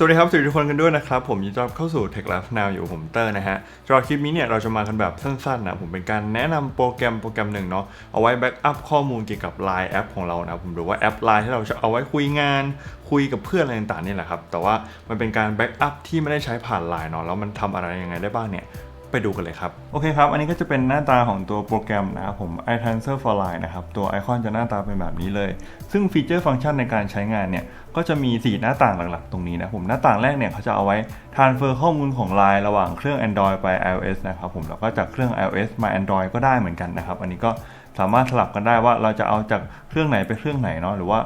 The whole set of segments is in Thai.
สวัสดีครับสวัสดีทุกคนกันด้วยนะครับ ผมยินดีต้อนรับเข้าสู่ Tech Life Now อยู่ผมเตอร์นะฮะสำหรับคลิปนี้เนี่ยเราจะมากันแบบสั้นๆนะผมเป็นการแนะนำโปรแกรมโปรแกรมหนึ่งเนาะเอาไว้แบ็กอัพข้อมูลเกี่ยวกับ Line แอปของเรานะผมหรือว่าแอป Line ที่เราจะเอาไว้คุยงาน คุยกับเพื่อนอะไรต่างๆนี่แหละครับแต่ว่ามันเป็นการแบ็กอัพที่ไม่ได้ใช้ผ่าน Line เนาะแล้วมันทำอะไรยังไงได้บ้างเนี่ย ไปดูกันเลยครับ โอเคครับ อันนี้ก็จะเป็นหน้าตาของตัวโปรแกรมนะครับผม iTransfer for Line นะครับ ตัวไอคอนจะหน้าตาเป็นแบบนี้เลย ซึ่งฟีเจอร์ฟังก์ชันในการใช้งานเนี่ย ก็จะมี 4 หน้าต่างหลักๆ ตรงนี้นะผม หน้าต่างแรกเนี่ยเขาจะเอาไว้ transfer ข้อมูลของ Line ระหว่างเครื่อง Android ไป iOS นะครับผม แล้วก็จากเครื่อง iOS มา Android ก็ได้เหมือนกันนะครับ อันนี้ก็สามารถสลับกันได้ว่าเราจะเอาจากเครื่องไหนไปเครื่องไหนเนาะ หรือว่า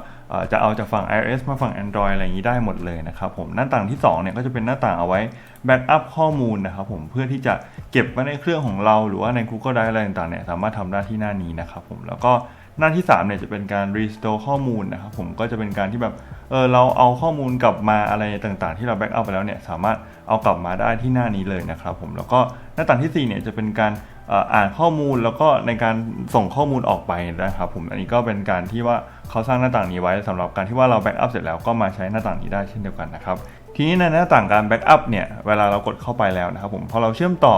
จะเอาจากฝั่ง iOS มาฝั่ง Android อะไรอย่างนี้ได้หมดเลยนะครับผมหน้าต่างที่2เนี่ยก็จะเป็นหน้าต่างเอาไว้แบ็กอัพข้อมูลนะครับผมเพื่อที่จะเก็บไว้ในเครื่องของเรา หรือว่าใน Google Drive อะไรต่างๆเนี่ยสามารถทำได้ที่หน้านี้นะครับผมแล้วก็หน้าที่3เนี่ยจะเป็นการ restore ข้อมูลนะครับผมก็จะเป็นการที่แบบเออเราเอาข้อมูลกลับมาอะไรต่างๆ ที่เราแบ็กอัพไปแล้วเนี่ยสามารถเอากลับมาได้ที่หน้านี้เลยนะครับผมแล้วก็หน้าต่างที่สี่เนี่ยจะเป็นการอ่ออ่านข้อมูลแล้วก็ในการส่งข้อมูลออกไปนะครับผมอันนี้ก็เป็นการที่ว่าเขาสร้างหน้าต่างนี้ไว้สำหรับการที่ว่าเราแบ็กอัพเสร็จแล้วก็มาใช้หน้าต่างนี้ได้เช่นเดียวกันนะครับทีนี้ในหน้าต่างการแบ็กอัพเนี่ยเวลาเรากดเข้าไปแล้วนะครับผมพอเราเชื่อมต่อ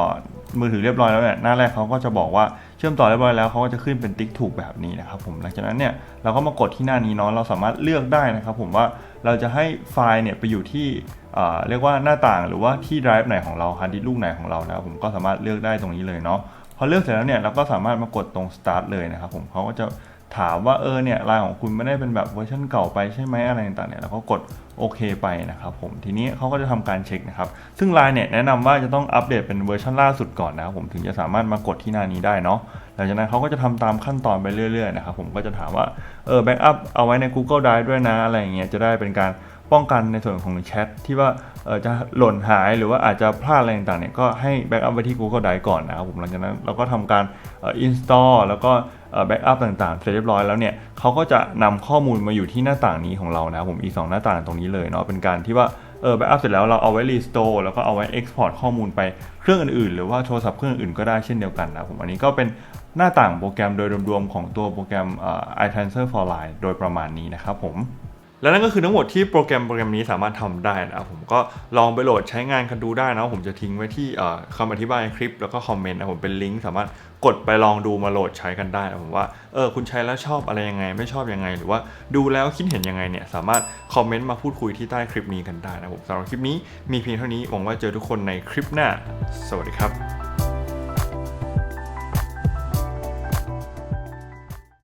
มือถือเรียบร้อยแล้วเนี่ยหน้าแรกเขาก็จะบอกว่าเชื่อมต่อเรียบร้อยแล้วเขาก็จะขึ้นเป็นติ๊กถูกแบบนี้นะครับผมหลังจากนั้นเนี่ยเราก็มากดที่หน้านี้เนาะเราสามารถเลือกได้นะครับผมว่าเราจะให้ไฟล์เนี่ยไปอยู่ที่เอ่อเรียกว่าหน้าต่างหรือว่าที่ไดรฟ์ไหนของเราฮาร์ดดิสก์ลูกไหนของเรานะครับผมก็สามารถเลือกได้ตรงนี้เลยเนาะพอเลือกเสร็จแล้วเนี่ยเราก็สามารถมากดตรง start เลยนะครับผมเขาก็จะ ถามว่าเออเนี่ยไลน์ของคุณไม่ได้เป็นแบบเวอร์ชันเก่าไปใช่ไหมอะไรต่างๆเนี่ยเราก็กดโอเคไปนะครับผมทีนี้เขาก็จะทำการเช็คนะครับ ซึ่งไลน์เนี่ยแนะนำว่าจะต้องอัปเดตเป็นเวอร์ชันล่าสุดก่อนนะครับผมถึงจะสามารถมากดที่หน้านี้ได้เนาะหลังจากนั้นเขาก็จะทำตามขั้นตอนไปเรื่อยๆนะครับผมก็จะถามว่าเออแบ็กอัพเอาไว้ใน Google Drive ด้วยนะอะไรอย่างเงี้ยจะได้เป็นการ ป้องกันในส่วนของแชทที่ว่าจะหล่นหายหรือว่าอาจจะพลาดอะไรต่างๆเนี่ยก็ให้แบ็กอัพไว้ที่ Google Drive ก่อนนะครับผมหลังจากนั้นเราก็ทำการอ่อ install แล้วก็แบ็กอัพต่างๆเสร็จเรียบร้อยแล้วเนี่ยเขาก็จะนำข้อมูลมาอยู่ที่หน้าต่างนี้ของเรานะครับผมอีก 2 หน้าต่างตรงนี้เลยเนาะเป็นการที่ว่าเออแบ็กอัพเสร็จแล้วเราเอาไว้ restore แล้วก็เอาไว้ export ข้อมูลไปเครื่องอื่นๆ หรือว่าโทรศัพท์เครื่องอื่นก็ได้เช่นเดียวกันนะครับผมอันนี้ก็เป็นหน้าต่างโปรแกรมโดยรวมๆของตัวโปรแกรม iTransfer for Line โดยประมาณนี้นะครับผม และนั่นก็คือทั้งหมดที่โปรแกรมโปรแกรมนี้สามารถทำได้นะครับผมก็ลองไปโหลดใช้งานกันดูได้นะผมจะทิ้งไว้ที่เอ่อคำอธิบายคลิปแล้วก็คอมเมนต์นะผมเป็นลิงก์สามารถกดไปลองดูมาโหลดใช้กันได้นะผมว่าเออคุณใช้แล้วชอบอะไรยังไง ไม่ชอบยังไง หรือว่าดูแล้วคิดเห็นยังไงเนี่ยสามารถคอมเมนต์มาพูดคุยที่ใต้คลิปนี้กันได้นะผมสำหรับคลิปนี้มีเพียงเท่านี้หวังว่าเจอทุกคนในคลิปหน้า สวัสดีครับ